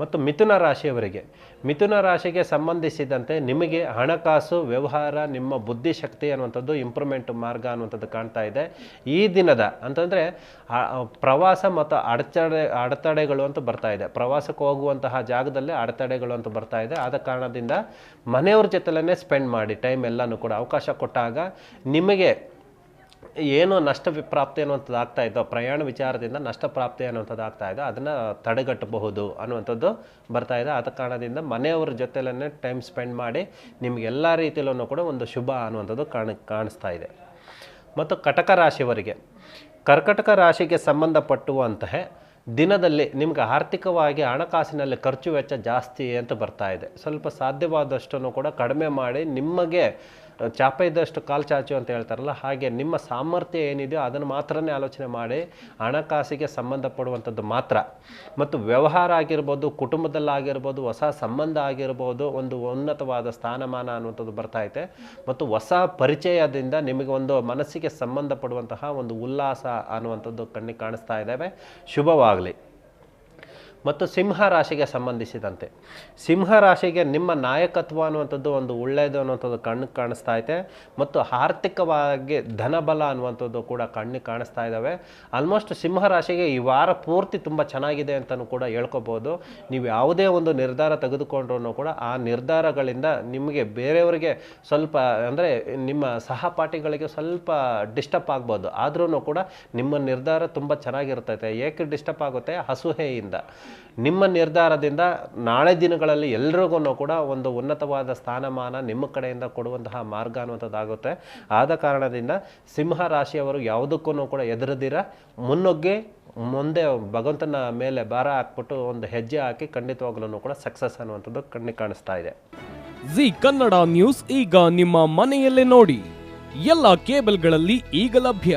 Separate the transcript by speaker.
Speaker 1: ಮತ್ತು ಮಿಥುನ ರಾಶಿಯವರಿಗೆ. ಮಿಥುನ ರಾಶಿಗೆ ಸಂಬಂಧಿಸಿದಂತೆ ನಿಮಗೆ ಹಣಕಾಸು, ವ್ಯವಹಾರ, ನಿಮ್ಮ ಬುದ್ಧಿಶಕ್ತಿ ಅನ್ನುವಂಥದ್ದು ಇಂಪ್ರೂವ್ಮೆಂಟ್ ಮಾರ್ಗ ಅನ್ನುವಂಥದ್ದು ಕಾಣ್ತಾ ಇದೆ. ಈ ದಿನದ ಅಂತಂದರೆ ಪ್ರವಾಸ ಮತ್ತು ಅಡಚಣೆ, ಅಡೆತಡೆಗಳು ಅಂತ ಬರ್ತಾ ಇದೆ. ಪ್ರವಾಸಕ್ಕೆ ಹೋಗುವಂತಹ ಜಾಗದಲ್ಲಿ ಅಡೆತಡೆಗಳು ಅಂತ ಬರ್ತಾ ಇದೆ. ಆದ ಕಾರಣದಿಂದ ಮನೆಯವ್ರ ಜೊತೆಲೇ ಸ್ಪೆಂಡ್ ಮಾಡಿ ಟೈಮ್ ಎಲ್ಲನೂ ಕೂಡ ಅವಕಾಶ ಕೊಟ್ಟಾಗ ನಿಮಗೆ ಏನು ನಷ್ಟ ವಿಪ್ರಾಪ್ತಿ ಅನ್ನುವಂಥದ್ದು ಆಗ್ತಾ ಇದ್ದೋ, ಪ್ರಯಾಣ ವಿಚಾರದಿಂದ ನಷ್ಟ ಪ್ರಾಪ್ತಿ ಅನ್ನುವಂಥದ್ದು ಆಗ್ತಾ ಇದೆ ಅದನ್ನು ತಡೆಗಟ್ಟಬಹುದು ಅನ್ನುವಂಥದ್ದು ಬರ್ತಾ ಇದೆ. ಆದ ಕಾರಣದಿಂದ ಮನೆಯವರ ಜೊತೆಲೇ ಟೈಮ್ ಸ್ಪೆಂಡ್ ಮಾಡಿ ನಿಮ್ಗೆ ಎಲ್ಲ ರೀತಿಯಲ್ಲೂ ಕೂಡ ಒಂದು ಶುಭ ಅನ್ನುವಂಥದ್ದು ಕಾಣ, ಕಾಣಿಸ್ತಾ ಇದೆ. ಮತ್ತು ಕಟಕ ರಾಶಿಯವರಿಗೆ, ಕರ್ಕಟಕ ರಾಶಿಗೆ ಸಂಬಂಧಪಟ್ಟುವಂತಹ ದಿನದಲ್ಲಿ ನಿಮ್ಗೆ ಆರ್ಥಿಕವಾಗಿ ಹಣಕಾಸಿನಲ್ಲಿ ಖರ್ಚು ವೆಚ್ಚ ಜಾಸ್ತಿ ಅಂತ ಬರ್ತಾ ಇದೆ. ಸ್ವಲ್ಪ ಸಾಧ್ಯವಾದಷ್ಟನ್ನು ಕೂಡ ಕಡಿಮೆ ಮಾಡಿ ನಿಮಗೆ ಚಾಪ ಇದ್ದಷ್ಟು ಕಾಲು ಚಾಚು ಅಂತ ಹೇಳ್ತಾರಲ್ಲ, ಹಾಗೆ ನಿಮ್ಮ ಸಾಮರ್ಥ್ಯ ಏನಿದೆಯೋ ಅದನ್ನು ಮಾತ್ರನೇ ಆಲೋಚನೆ ಮಾಡಿ, ಹಣಕಾಸಿಗೆ ಸಂಬಂಧಪಡುವಂಥದ್ದು ಮಾತ್ರ. ಮತ್ತು ವ್ಯವಹಾರ ಆಗಿರ್ಬೋದು, ಕುಟುಂಬದಲ್ಲಾಗಿರ್ಬೋದು, ಹೊಸ ಸಂಬಂಧ ಆಗಿರ್ಬೋದು, ಒಂದು ಉನ್ನತವಾದ ಸ್ಥಾನಮಾನ ಅನ್ನುವಂಥದ್ದು ಬರ್ತಾ ಐತೆ. ಮತ್ತು ಹೊಸ ಪರಿಚಯದಿಂದ ನಿಮಗೆ ಒಂದು ಮನಸ್ಸಿಗೆ ಸಂಬಂಧಪಡುವಂತಹ ಒಂದು ಉಲ್ಲಾಸ ಅನ್ನುವಂಥದ್ದು ಕಣ್ಣಿಗೆ ಕಾಣಿಸ್ತಾ ಇದ್ದಾವೆ. ಶುಭವಾಗಲಿ. ಮತ್ತು ಸಿಂಹ ರಾಶಿಗೆ ಸಂಬಂಧಿಸಿದಂತೆ. ಸಿಂಹ ರಾಶಿಗೆ ನಿಮ್ಮ ನಾಯಕತ್ವ ಅನ್ನುವಂಥದ್ದು ಒಂದು ಒಳ್ಳೆಯದು ಅನ್ನುವಂಥದ್ದು ಕಣ್ಣು ಕಾಣಿಸ್ತಾ ಐತೆ ಮತ್ತು ಆರ್ಥಿಕವಾಗಿ ಧನಬಲ ಅನ್ನುವಂಥದ್ದು ಕೂಡ ಕಣ್ಣಿಗೆ ಕಾಣಿಸ್ತಾ ಇದ್ದಾವೆ. ಆಲ್ಮೋಸ್ಟ್ ಸಿಂಹ ರಾಶಿಗೆ ಈ ವಾರ ಪೂರ್ತಿ ತುಂಬ ಚೆನ್ನಾಗಿದೆ ಅಂತಲೂ ಕೂಡ ಹೇಳ್ಕೊಬೋದು. ನೀವು ಯಾವುದೇ ಒಂದು ನಿರ್ಧಾರ ತೆಗೆದುಕೊಂಡ್ರೂ ಕೂಡ ಆ ನಿರ್ಧಾರಗಳಿಂದ ನಿಮಗೆ ಬೇರೆಯವರಿಗೆ ಸ್ವಲ್ಪ ಅಂದರೆ ನಿಮ್ಮ ಸಹಪಾಠಿಗಳಿಗೆ ಸ್ವಲ್ಪ ಡಿಸ್ಟರ್ಬ್ ಆಗ್ಬೋದು. ಆದ್ರೂ ಕೂಡ ನಿಮ್ಮ ನಿರ್ಧಾರ ತುಂಬ ಚೆನ್ನಾಗಿರ್ತೈತೆ. ಏಕೆ ಡಿಸ್ಟರ್ಬ್ ಆಗುತ್ತೆ? ಅಸೂಹೆಯಿಂದ. ನಿಮ್ಮ ನಿರ್ಧಾರದಿಂದ ನಾಳೆ ದಿನಗಳಲ್ಲಿ ಎಲ್ರಿಗೂ ಕೂಡ ಒಂದು ಉನ್ನತವಾದ ಸ್ಥಾನಮಾನ ನಿಮ್ಮ ಕಡೆಯಿಂದ ಕೊಡುವಂತಹ ಮಾರ್ಗ ಅನ್ನುವಂಥದ್ದಾಗುತ್ತೆ. ಆದ ಕಾರಣದಿಂದ ಸಿಂಹ ರಾಶಿಯವರು ಯಾವುದಕ್ಕೂ ಕೂಡ ಎದುರದಿರ ಮುನ್ನುಗ್ಗಿ ಮುಂದೆ ಭಗವಂತನ ಮೇಲೆ ಭಾರ ಹಾಕ್ಬಿಟ್ಟು ಒಂದು ಹೆಜ್ಜೆ ಹಾಕಿ ಖಂಡಿತವಾಗ್ಲೂ ಕೂಡ ಸಕ್ಸಸ್ ಅನ್ನುವಂಥದ್ದು ಕಣ್ಣಿ ಕಾಣಿಸ್ತಾ ಇದೆ.
Speaker 2: ಜಿ ಕನ್ನಡ ನ್ಯೂಸ್ ಈಗ ನಿಮ್ಮ ಮನೆಯಲ್ಲೇ ನೋಡಿ. ಎಲ್ಲ ಕೇಬಲ್ಗಳಲ್ಲಿ ಈಗ ಲಭ್ಯ.